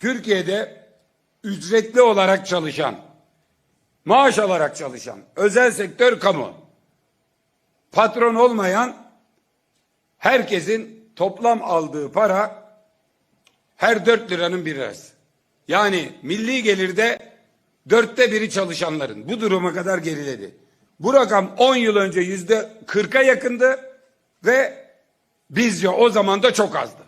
Türkiye'de ücretli olarak çalışan, maaş alarak çalışan, özel sektör kamu, patron olmayan herkesin toplam aldığı para her 4 liranın bir lirası. Yani milli gelirde dörtte biri çalışanların bu duruma kadar geriledi. Bu rakam 10 yıl önce yüzde 40'a yakındı ve bizce o zaman da çok azdı.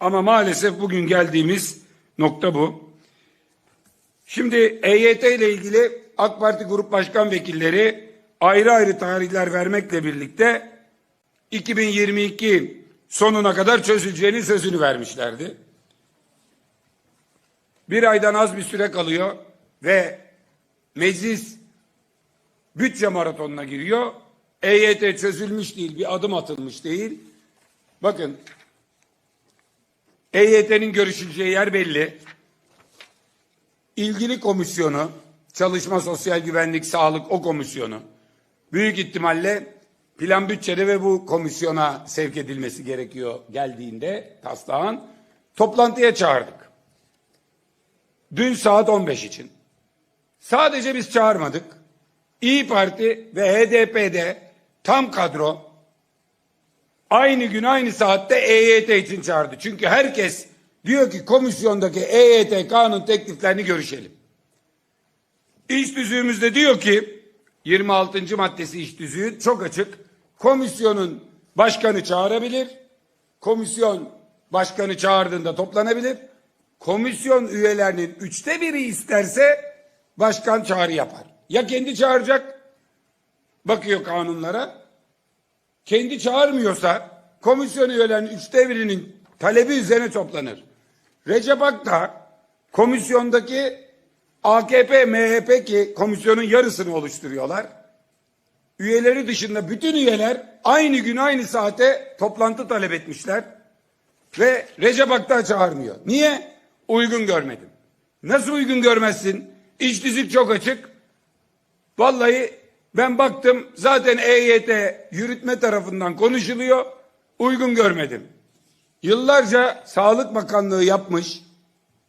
Ama maalesef bugün geldiğimiz nokta bu. Şimdi EYT ile ilgili AK Parti Grup Başkan Vekilleri ayrı ayrı tarihler vermekle birlikte 2022 sonuna kadar çözüleceğini sözünü vermişlerdi. Bir aydan az bir süre kalıyor ve meclis bütçe maratonuna giriyor. EYT çözülmüş değil, bir adım atılmış değil. Bakın EYT'nin görüşüleceği yer belli. İlgili komisyonu, Çalışma Sosyal Güvenlik Sağlık o komisyonu büyük ihtimalle plan bütçede ve bu komisyona sevk edilmesi gerekiyor geldiğinde taslağın toplantıya çağırdık. Dün saat 15 için. Sadece biz çağırmadık. İyi Parti ve HDP'de tam kadro aynı gün aynı saatte EYT için çağırdı. Çünkü herkes diyor ki komisyondaki EYT kanun tekliflerini görüşelim. İş tüzüğümüzde diyor ki 26. maddesi iş tüzüğü çok açık. Komisyonun başkanı çağırabilir. Komisyon başkanı çağırdığında toplanabilir. Komisyon üyelerinin üçte biri isterse başkan çağrı yapar. Ya kendi çağıracak bakıyor kanunlara. Kendi çağırmıyorsa komisyon üyelerinin üçte birinin talebi üzerine toplanır. Recep Akta komisyondaki AKP, MHP ki komisyonun yarısını oluşturuyorlar. Üyeleri dışında bütün üyeler aynı gün aynı saate toplantı talep etmişler. Ve Recep Akta çağırmıyor. Niye? Uygun görmedim. Nasıl uygun görmezsin? İç çok açık. Vallahi ben baktım zaten EYT yürütme tarafından konuşuluyor. Uygun görmedim. Yıllarca Sağlık Bakanlığı yapmış.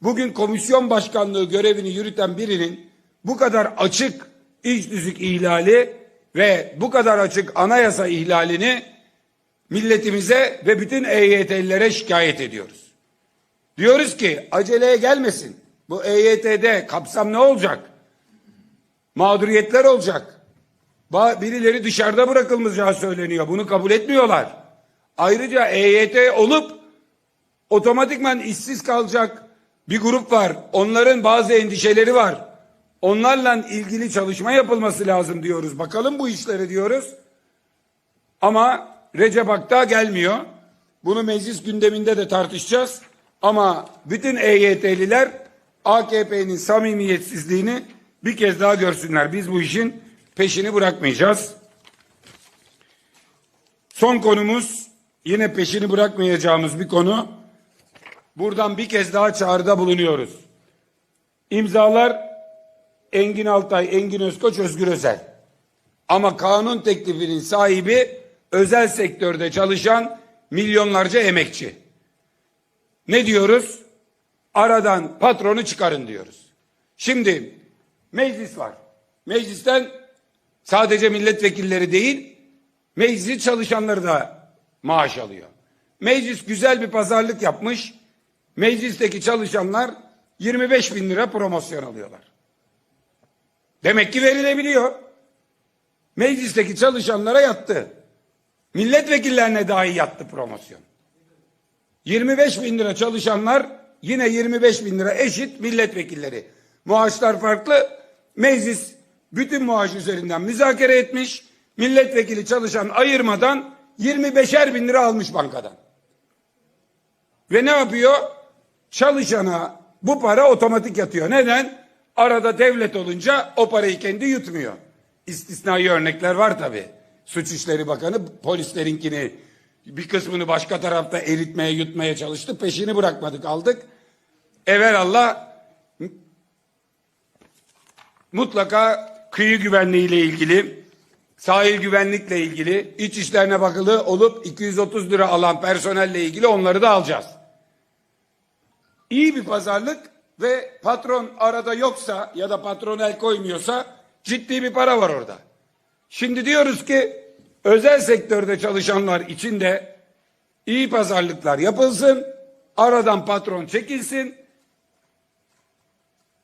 Bugün komisyon başkanlığı görevini yürüten birinin bu kadar açık iç tüzük ihlali ve bu kadar açık anayasa ihlalini milletimize ve bütün EYT'lilere şikayet ediyoruz. Diyoruz ki aceleye gelmesin. Bu EYT'de kapsam ne olacak? Mağduriyetler olacak. Birileri dışarıda bırakılmayacağı söyleniyor. Bunu kabul etmiyorlar. Ayrıca EYT olup otomatikman işsiz kalacak bir grup var. Onların bazı endişeleri var. Onlarla ilgili çalışma yapılması lazım diyoruz. Bakalım bu işleri diyoruz. Ama Recep Akta gelmiyor. Bunu meclis gündeminde de tartışacağız. Ama bütün EYT'liler AKP'nin samimiyetsizliğini bir kez daha görsünler. Biz bu işin peşini bırakmayacağız. Son konumuz yine peşini bırakmayacağımız bir konu. Buradan bir kez daha çağrıda bulunuyoruz. İmzalar Engin Altay, Engin Özkoç, Özgür Özel. Ama kanun teklifinin sahibi özel sektörde çalışan milyonlarca emekçi. Ne diyoruz? Aradan patronu çıkarın diyoruz. Şimdi meclis var. Meclisten sadece milletvekilleri değil, meclis çalışanları da maaş alıyor. Meclis güzel bir pazarlık yapmış. Meclisteki çalışanlar 25 bin lira promosyon alıyorlar. Demek ki verilebiliyor. Meclisteki çalışanlara yattı. Milletvekillerine dahi yattı promosyon. 25 bin lira çalışanlar yine 25 bin lira eşit milletvekilleri. Maaşlar farklı. Meclis bütün maaş üzerinden müzakere etmiş. Milletvekili çalışan ayırmadan 25'er bin lira almış bankadan. Ve ne yapıyor? Çalışana bu para otomatik yatıyor. Neden? Arada devlet olunca o parayı kendi yutmuyor. İstisnai örnekler var tabi. Suç İşleri Bakanı polislerinkini bir kısmını başka tarafta eritmeye yutmaya çalıştı. Peşini bırakmadık aldık. Evelallah mutlaka kıyı güvenliği ile ilgili, sahil güvenlikle ilgili, iç işlerine bakılı olup 230 lira alan personelle ilgili onları da alacağız. iyi bir pazarlık ve patron arada yoksa ya da patron el koymuyorsa ciddi bir para var orada. Şimdi diyoruz ki özel sektörde çalışanlar için de iyi pazarlıklar yapılsın, aradan patron çekilsin,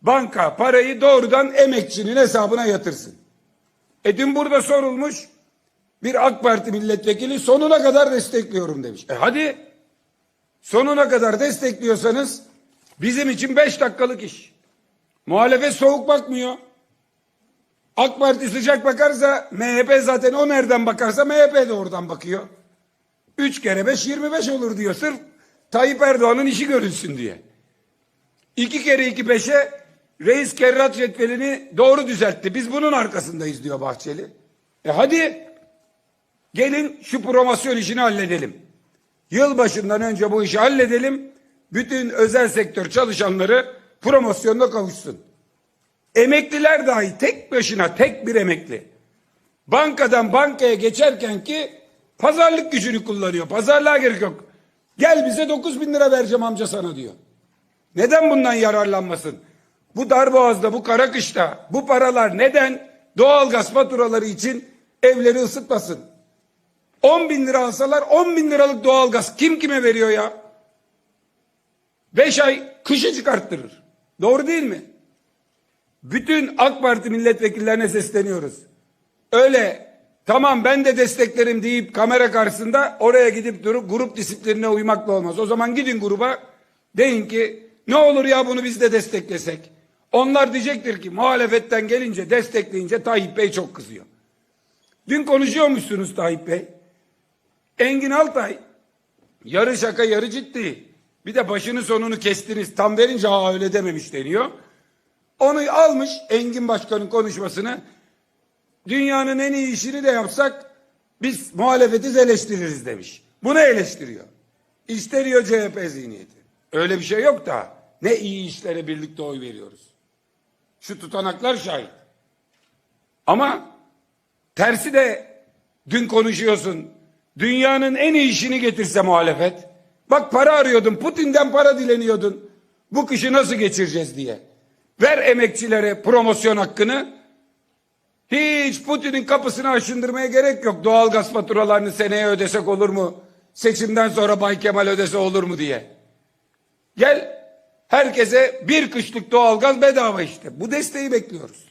banka parayı doğrudan emekçinin hesabına yatırsın. E dün burada sorulmuş bir AK Parti milletvekili sonuna kadar destekliyorum demiş. E hadi sonuna kadar destekliyorsanız bizim için beş dakikalık iş. Muhalefet soğuk bakmıyor. AK Parti sıcak bakarsa MHP zaten o nereden bakarsa MHP de oradan bakıyor. Üç kere beş yirmi beş olur diyor sırf Tayyip Erdoğan'ın işi görülsün diye. İki kere iki beşe reis kerrat cetvelini doğru düzeltti. Biz bunun arkasındayız diyor Bahçeli. E hadi gelin şu promosyon işini halledelim. Yılbaşından önce bu işi halledelim. Bütün özel sektör çalışanları promosyonda kavuşsun. Emekliler dahi tek başına tek bir emekli. Bankadan bankaya geçerken ki pazarlık gücünü kullanıyor. Pazarlığa gerek yok. Gel bize 9 bin lira vereceğim amca sana diyor. Neden bundan yararlanmasın? Bu darboğazda, bu kara kışta bu paralar neden doğalgaz faturaları için evleri ısıtmasın? 10 bin lira alsalar 10 bin liralık doğalgaz kim kime veriyor ya? 5 ay kışı çıkarttırır. Doğru değil mi? Bütün AK Parti milletvekillerine sesleniyoruz. Öyle tamam ben de desteklerim deyip kamera karşısında oraya gidip durup grup disiplinine uymakla olmaz. O zaman gidin gruba deyin ki ne olur ya bunu biz de desteklesek. Onlar diyecektir ki muhalefetten gelince destekleyince Tayyip Bey çok kızıyor. Dün konuşuyormuşsunuz Tayyip Bey. Engin Altay yarı şaka yarı ciddi. Bir de başını sonunu kestiniz tam verince ha öyle dememiş deniyor. Onu almış Engin Başkan'ın konuşmasını. Dünyanın en iyi işini de yapsak biz muhalefeti eleştiririz demiş. Bunu eleştiriyor. İsteriyor CHP zihniyeti. Öyle bir şey yok da ne iyi işlere birlikte oy veriyoruz. Şu tutanaklar şahit. Ama tersi de dün konuşuyorsun. Dünyanın en iyi işini getirse muhalefet. Bak para arıyordun, Putin'den para dileniyordun. Bu kışı nasıl geçireceğiz diye. Ver emekçilere promosyon hakkını. Hiç Putin'in kapısını aşındırmaya gerek yok. Doğalgaz faturalarını seneye ödesek olur mu? Seçimden sonra Bay Kemal ödese olur mu diye. Gel herkese bir kışlık doğalgaz bedava işte. Bu desteği bekliyoruz.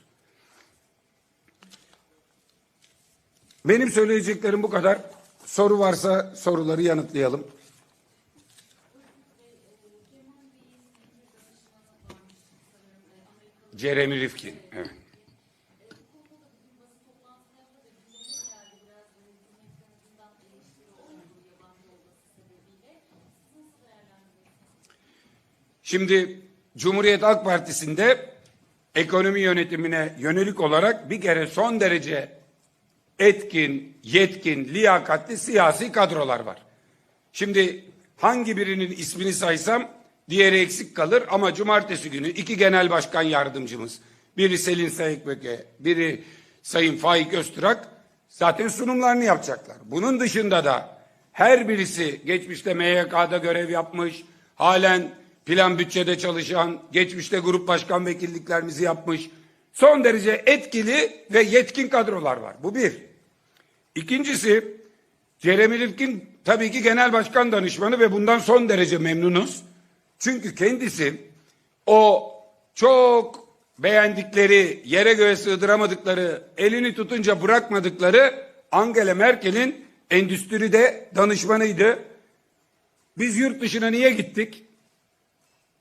Benim söyleyeceklerim bu kadar. Soru varsa soruları yanıtlayalım. Jeremy Rifkin. Evet. Şimdi Cumhuriyet Halk Partisi'nde ekonomi yönetimine yönelik olarak bir kere son derece etkin, yetkin, liyakatli siyasi kadrolar var. Şimdi hangi birinin ismini saysam diğeri eksik kalır ama cumartesi günü iki genel başkan yardımcımız, biri Selin Sayıkböke, biri Sayın Faik Öztürk zaten sunumlarını yapacaklar. Bunun dışında da her birisi geçmişte MYK'da görev yapmış, halen plan bütçede çalışan, geçmişte grup başkan vekilliklerimizi yapmış, son derece etkili ve yetkin kadrolar var. Bu bir. İkincisi, Jeremy Rifkin tabii ki genel başkan danışmanı ve bundan son derece memnunuz. Çünkü kendisi o çok beğendikleri, yere göğe sığdıramadıkları, elini tutunca bırakmadıkları Angela Merkel'in endüstride danışmanıydı. Biz yurt dışına niye gittik?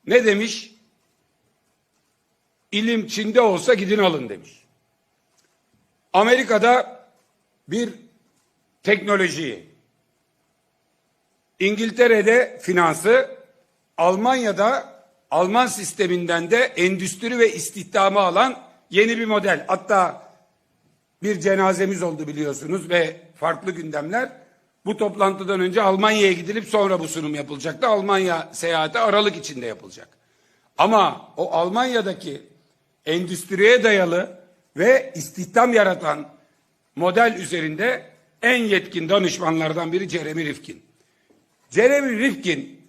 Ne demiş? İlim Çin'de olsa gidin alın demiş. Amerika'da bir teknolojiyi, İngiltere'de finansı, Almanya'da Alman sisteminden de endüstri ve istihdamı alan yeni bir model. Hatta bir cenazemiz oldu biliyorsunuz ve farklı gündemler. Bu toplantıdan önce Almanya'ya gidilip sonra bu sunum yapılacaktı. Almanya seyahati Aralık içinde yapılacak. Ama o Almanya'daki endüstriye dayalı ve istihdam yaratan model üzerinde en yetkin danışmanlardan biri Jeremy Rifkin. Jeremy Rifkin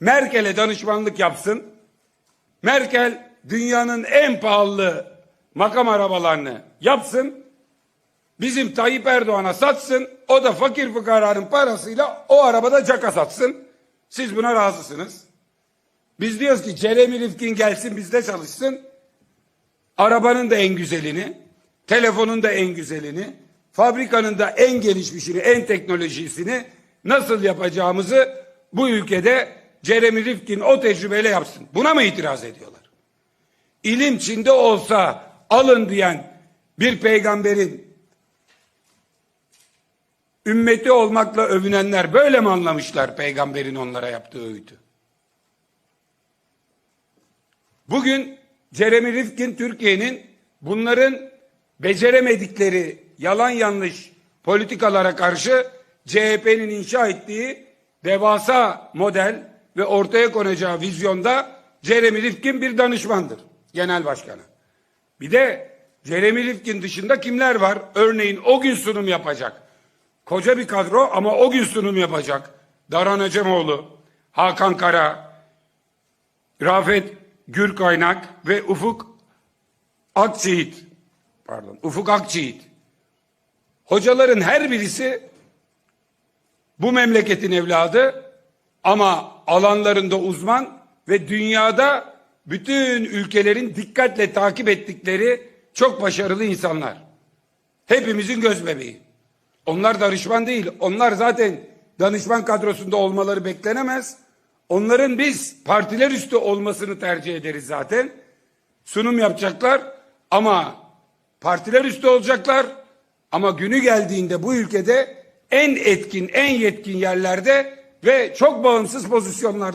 Merkel'e danışmanlık yapsın. Merkel dünyanın en pahalı makam arabalarını yapsın. Bizim Tayyip Erdoğan'a satsın. O da fakir fukaranın parasıyla o arabada caka satsın. Siz buna razısınız. Biz diyoruz ki Jeremy Rifkin gelsin bizde çalışsın. Arabanın da en güzelini, telefonun da en güzelini, fabrikanın da en gelişmişini, en teknolojisini nasıl yapacağımızı bu ülkede Jeremy Rifkin o tecrübeyle yapsın. Buna mı itiraz ediyorlar? İlim Çin'de olsa alın diyen bir peygamberin ümmeti olmakla övünenler böyle mi anlamışlar peygamberin onlara yaptığı öğütü? Bugün Jeremy Rifkin Türkiye'nin bunların beceremedikleri yalan yanlış politikalara karşı CHP'nin inşa ettiği devasa model ve ortaya konacağı vizyonda Jeremy Rifkin bir danışmandır genel başkanı. Bir de Jeremy Rifkin dışında kimler var? Örneğin o gün sunum yapacak. Koca bir kadro ama o gün sunum yapacak. Daran Acemoğlu, Hakan Kara, Rafet Gürkaynak ve Ufuk Akçiğit. Pardon, Ufuk Akçiğit. Hocaların her birisi bu memleketin evladı ama alanlarında uzman ve dünyada bütün ülkelerin dikkatle takip ettikleri çok başarılı insanlar. Hepimizin göz bebeği. Onlar danışman değil. Onlar zaten danışman kadrosunda olmaları beklenemez. Onların biz partiler üstü olmasını tercih ederiz zaten. Sunum yapacaklar ama partiler üstü olacaklar. Ama günü geldiğinde bu ülkede en etkin, en yetkin yerlerde ve çok bağımsız pozisyonlarda